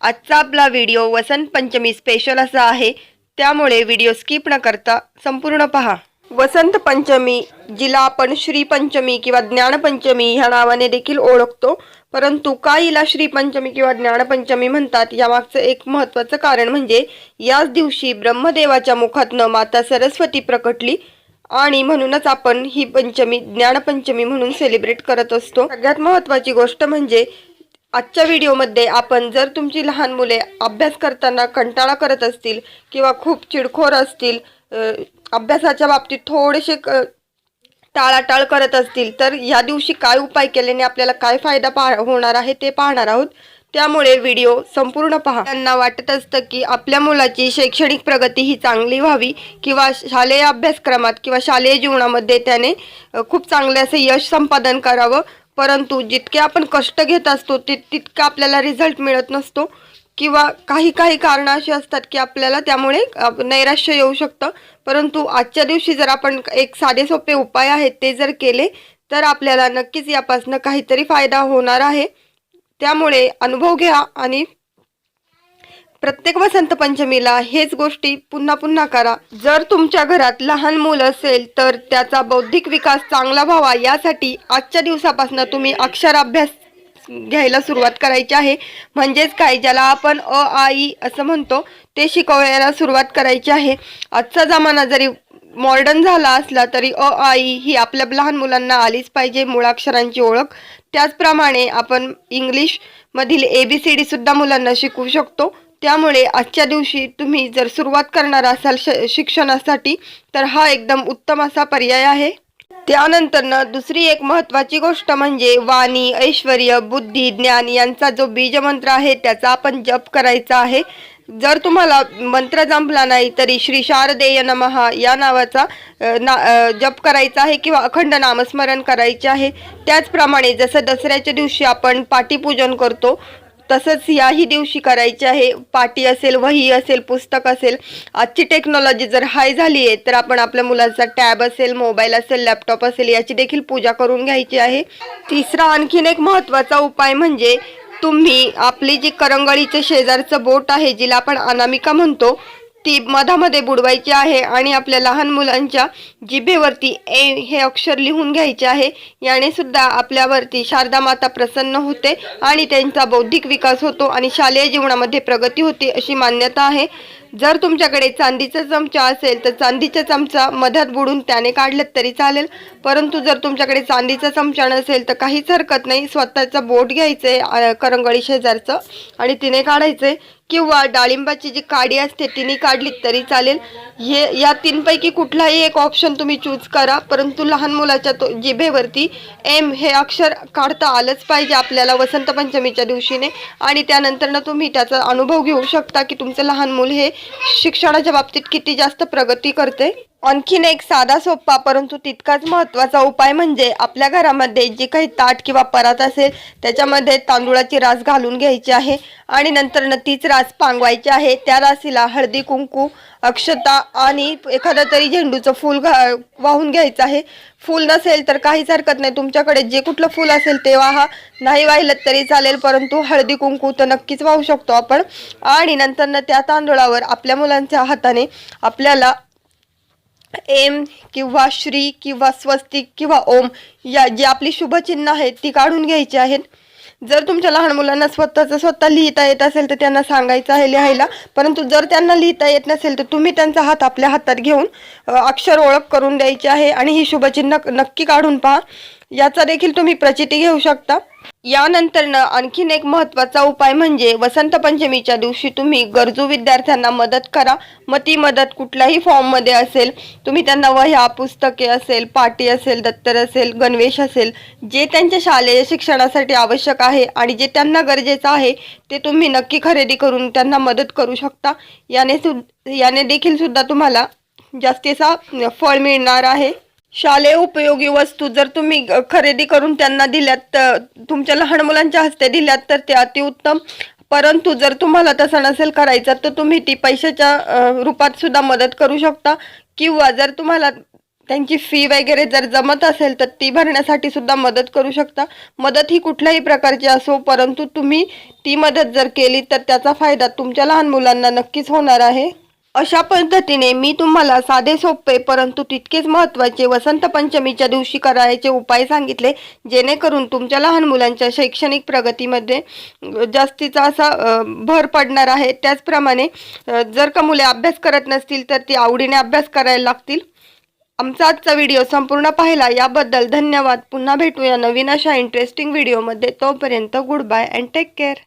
आजचा आपला video Vasant Panchami special असा आहे. त्यामुळे व्हिडिओ स्किप न करता संपूर्ण पहा. वसंत पंचमी जिला आपण श्रीपंचमी किंवा ज्ञानपंचमी ह्या नावाने देखील ओळखतो. परंतु का हिला श्रीपंचमी किंवा ज्ञानपंचमी म्हणतात यामागचं एक महत्त्वाचं कारण म्हणजे याच दिवशी ब्रह्मदेवाच्या मुखातनं माता सरस्वती प्रकटली आणि म्हणूनच आपण ही पंचमी ज्ञानपंचमी म्हणून सेलिब्रेट करत असतो. सगळ्यात महत्त्वाची गोष्ट म्हणजे आजच्या व्हिडिओमध्ये आपण जर तुमची लहान मुले अभ्यास करताना कंटाळा करत असतील किंवा खूप चिडखोर असतील अभ्यासाच्या बाबतीत थोडेसे क- टाळाटाळ करत असतील तर या दिवशी काय उपाय केल्याने आपल्याला काय फायदा पा होणार आहे ते पाहणार आहोत. त्यामुळे व्हिडिओ संपूर्ण पहा. त्यांना वाटत असतं की आपल्या मुलाची शैक्षणिक प्रगती ही चांगली व्हावी किंवा शालेय अभ्यासक्रमात किंवा शालेय जीवनामध्ये त्याने खूप चांगले असे यश संपादन करावं. परंतु जितके आपण कष्ट घेत असतो ते तितका आपल्याला रिझल्ट मिळत नसतो. किंवा काही काही कारणं अशी असतात की आपल्याला त्यामुळे नैराश्य येऊ शकतं. परंतु आजच्या दिवशी जर आपण एक साधे सोपे उपाय आहेत ते जर केले तर आपल्याला नक्कीच यापासनं काहीतरी फायदा होणार आहे. त्यामुळे अनुभव घ्या आणि प्रत्येक वसंत पंचमीला हेच गोष्टी पुन्हा पुन्हा करा. जर तुमच्या घरात लहान मूल असेल तर त्याचा बौद्धिक विकास चांगला व्हावा यासाठी आजच्या दिवसापासून तुम्ही अक्षराभ्यास घ्यायला सुरुवात करायची आहे. म्हणजेच काय? ज्याला आपण अ आई असं म्हणतो ते शिकवायला सुरुवात करायची आहे. आजचा जमाना जरी मॉडर्न झाला असला तरी अ आई ही आपल्या लहान मुलांना आलीच पाहिजे मुळाक्षरांची ओळख. त्याचप्रमाणे आपण इंग्लिशमधील ए बी सी डीसुद्धा मुलांना शिकवू शकतो. त्यामुळे आजच्या दिवशी तुम्ही जर सुरुवात करणार असाल श शिक्षणासाठी तर हा एकदम उत्तम असा पर्याय आहे. त्यानंतरनं दुसरी एक महत्त्वाची गोष्ट म्हणजे वाणी ऐश्वर बुद्धी ज्ञान यांचा जो बीजमंत्र आहे त्याचा आपण जप करायचा आहे. जर तुम्हाला मंत्र जमला नाही तरी श्री शारदेय नमहा या नावाचा ना जप करायचा आहे किंवा अखंड नामस्मरण करायचे आहे. त्याचप्रमाणे जसं दसऱ्याच्या दिवशी आपण पाटीपूजन करतो तसंच याही दिवशी करायचे आहे. पाटी असेल वही असेल पुस्तक असेल. आजची टेक्नॉलॉजी जर हाय झाली आहे तर आपण आपल्या मुलांचा टॅब असेल मोबाईल असेल लॅपटॉप असेल याची देखील पूजा करून घ्यायची आहे. तिसरा आणखीन एक महत्त्वाचा उपाय म्हणजे तुम्ही आपली जी करंगळीचे शेजारचं बोट आहे जिला आपण अनामिका म्हणतो ती मधामध्ये बुडवायची आहे आणि आपल्या लहान मुलांच्या जिभेवरती ए हे अक्षर लिहून घ्यायचे आहे. याने सुद्धा आपल्यावरती शारदा माता प्रसन्न होते आणि त्यांचा बौद्धिक विकास होतो आणि शालेय जीवनामध्ये प्रगती होते अशी मान्यता आहे. जर तुमच्याकडे चांदीचा चमचा असेल तर चांदीचा चमचा मधात बुडून त्याने काढलं तरी चालेल. परंतु जर तुमच्याकडे चांदीचा चमचा नसेल तर काहीच हरकत नाही. स्वतःचा बोट घ्यायचं आहे करंगळी शेजारचं आणि तिने काढायचं. किंवा डाळिंबाची जी काडी असते तिने काढली तरी चालेल. हे या तीनपैकी कुठलाही एक ऑप्शन तुम्ही चूज करा. परंतु लहान मुलाच्या तो जिभेवरती एम हे अक्षर काढता आलंच पाहिजे आपल्याला वसंत पंचमीच्या दिवशीने. आणि त्यानंतरनं तुम्ही त्याचा अनुभव घेऊ शकता की तुमचं लहान मूल हे शिक्षणाच्या बाबतीत किती जास्त प्रगती करते. आणखीन एक साधा सोपा परंतु तितकाच महत्त्वाचा उपाय म्हणजे आपल्या घरामध्ये जे काही ताट किंवा परात असेल त्याच्यामध्ये तांदूळाची रास घालून घ्यायची आहे आणि नंतर न तीच रास पांगवायची आहे. त्या राशीला हळदी कुंकू अक्षता आणि एखादं तरी झेंडूचं फूल घा वाहून घ्यायचं आहे. फूल नसेल तर काहीच हरकत नाही. तुमच्याकडे जे कुठलं फूल असेल ते वाहा नाही वाहिलं तरी चालेल परंतु हळदी कुंकू तर नक्कीच वाहू शकतो आपण. आणि नंतर त्या तांदूळावर आपल्या मुलांच्या हाताने आपल्याला एम किंवा श्री किंवा स्वस्तिक किंवा ओम या जी आपली शुभचिन्ह आहेत ती काढून घ्यायची आहेत. जर तुमच्या लहान मुलांना स्वतःचं स्वतः लिहिता येत असेल तर त्यांना सांगायचं आहे लिहायला. परंतु जर त्यांना लिहिता येत नसेल तर तुम्ही त्यांचा हात आपल्या हातात घेऊन अक्षर ओळख करून द्यायची आहे आणि ही शुभचिन्ह नक्की काढून पहा. याचा देखील तुम्ही प्रचिती घेऊ शकता. यानंतरनं आणखीन एक महत्त्वाचा उपाय म्हणजे वसंत पंचमीच्या दिवशी तुम्ही गरजू विद्यार्थ्यांना मदत करा. मग ती मदत कुठल्याही फॉर्ममध्ये असेल तुम्ही त्यांना वह्या पुस्तके असेल पाटी असेल दत्तर असेल गणवेश असेल जे त्यांच्या शालेय शिक्षणासाठी आवश्यक आहे आणि जे त्यांना गरजेचं आहे ते तुम्ही नक्की खरेदी करून त्यांना मदत करू शकता. याने सु याने देखील सुद्धा तुम्हाला जास्तीचा फळ मिळणार आहे. शालेय उपयोगी वस्तू जर तुम्ही खरेदी करून त्यांना दिल्यात तर तुमच्या लहान मुलांच्या हस्ते दिल्यात तर ते अतिउत्तम. परंतु जर तुम्हाला तसं नसेल करायचं तर तुम्ही ती पैशाच्या रूपात सुद्धा मदत करू शकता. किंवा जर तुम्हाला त्यांची फी वगैरे जर जमत असेल तर ती भरण्यासाठी सुद्धा मदत करू शकता. मदत ही कुठल्याही प्रकारची असो परंतु तुम्ही ती मदत जर केली तर त्याचा फायदा तुमच्या लहान मुलांना नक्कीच होणार आहे. अशा पद्धतीने मी तुम्हाला साधे सोपे परंतु तितकेच महत्त्वाचे वसंत पंचमीच्या दिवशी करायचे उपाय सांगितले जेणेकरून तुमच्या लहान मुलांच्या शैक्षणिक प्रगतीमध्ये जास्तीचा असा भर पडणार आहे. त्याचप्रमाणे जर का मुले अभ्यास करत नसतील तर ती आवडीने अभ्यास करायला लागतील. आमचा आजचा व्हिडिओ संपूर्ण पाहिला याबद्दल धन्यवाद. पुन्हा भेटूया नवीन अशा इंटरेस्टिंग व्हिडिओमध्ये तोपर्यंत good bye and take care